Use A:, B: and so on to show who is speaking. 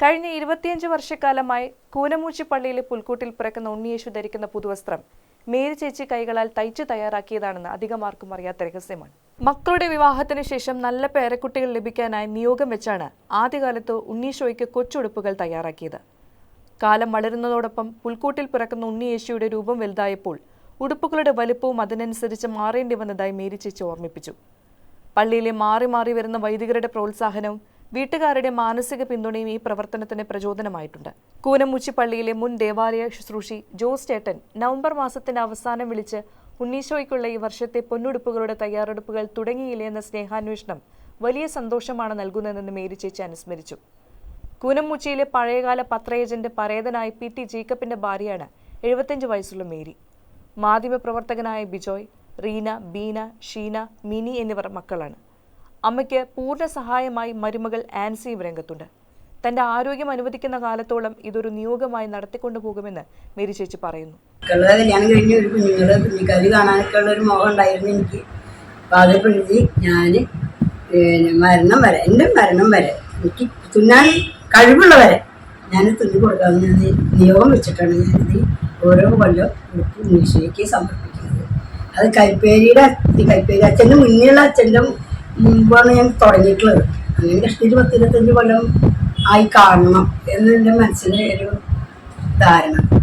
A: കഴിഞ്ഞ ഇരുപത്തിയഞ്ച് വർഷക്കാലമായി കൂനമൂച്ചി പള്ളിയിലെ പുൽക്കൂട്ടിൽ പിറക്കുന്ന ഉണ്ണിയേശു ധരിക്കുന്ന പുതുവസ്ത്രം മേരി ചേച്ചി കൈകളാൽ തയ്ച്ചു തയ്യാറാക്കിയതാണെന്ന് അധികമാർക്കും അറിയാത്ത രഹസ്യമാണ്. മക്കളുടെ വിവാഹത്തിന് ശേഷം നല്ല പേരക്കുട്ടികൾ ലഭിക്കാനായി നിയോഗം വെച്ചാണ് ആദ്യകാലത്ത് ഉണ്ണീശോയ്ക്ക് കൊച്ചുടുപ്പുകൾ തയ്യാറാക്കിയത്. കാലം വളരുന്നതോടൊപ്പം പുൽക്കൂട്ടിൽ പിറക്കുന്ന ഉണ്ണിയേശുയുടെ രൂപം വലുതായപ്പോൾ ഉടുപ്പുകളുടെ വലിപ്പവും അതിനനുസരിച്ച് മാറേണ്ടി വന്നതായി മേരി ചേച്ചി ഓർമ്മിപ്പിച്ചു. പള്ളിയിലെ മാറി മാറി വരുന്ന വൈദികരുടെ പ്രോത്സാഹനവും വീട്ടുകാരുടെ മാനസിക പിന്തുണയും ഈ പ്രവർത്തനത്തിന് പ്രചോദനമായിട്ടുണ്ട്. കൂനമുച്ചി പള്ളിയിലെ മുൻ ദേവാലയ ശുശ്രൂഷി ജോസ് ചേട്ടൻ നവംബർ മാസത്തിന്റെ അവസാനം വിളിച്ച് ഉണ്ണീശോയ്ക്കുള്ള ഈ വർഷത്തെ പൊന്നുടുപ്പുകളുടെ തയ്യാറെടുപ്പുകൾ തുടങ്ങിയില്ലേ എന്ന സ്നേഹാന്വേഷണം വലിയ സന്തോഷമാണ് നൽകുന്നതെന്ന് മേരി ചേച്ചി അനുസ്മരിച്ചു. കൂനമുച്ചിയിലെ പഴയകാല പത്ര ഏജന്റ് പരേതനായ പി ടി ജേക്കബിന്റെ ഭാര്യയാണ് എഴുപത്തിയഞ്ച് വയസ്സുള്ള മേരി. മാധ്യമപ്രവർത്തകനായ ബിജോയ് റീന ബീന ഷീന മിനി എന്നിവർ മക്കളാണ്. അമ്മയ്ക്ക് പൂർണ സഹായമായി മരുമകൾ ആൻസിയും രംഗത്തുണ്ട്. തന്റെ ആരോഗ്യം അനുവദിക്കുന്ന കാലത്തോളം ഇതൊരു നിയോഗമായി നടത്തിക്കൊണ്ടു പോകുമെന്ന് മേരി ചേച്ചി പറയുന്നു.
B: മക്കളുടെ കല്യാണം കഴിഞ്ഞ് ഒരു കുഞ്ഞുങ്ങളുടെ കുഞ്ഞിക്കാരി കാണാനൊക്കെ ഒരു മോഹം ഉണ്ടായിരുന്നു എനിക്ക്. അപ്പം അത് പിടിച്ച് ഞാൻ മരണം വരെ എന്റെ മരണം വരെ എനിക്ക് തുന്നാൻ കഴിവുള്ളവരെ ഞാൻ തുന്നി കൊടുക്കാമെന്ന് ഞാൻ നിയോഗം വെച്ചിട്ടാണ് ഞാനിത് ഓരോ കൊല്ലം ഉടുപ്പ് ഉണ്ണീശോയ്ക്ക് സമർപ്പിക്കുന്നത്. അത് കൈപ്പേരിയുടെ കൈപ്പേരി അച്ഛന്റെ മുന്നിലുള്ള അച്ഛന്റെ മുമ്പാണ് ഞാൻ തുടങ്ങിയിട്ടുള്ളത്. അങ്ങനെ കഷ്ടിച്ച് പത്തിരുപത്തഞ്ച് കൊല്ലം ആയി കാണണം എന്നെന്റെ മനസ്സിന് ഒരു ധാരണ.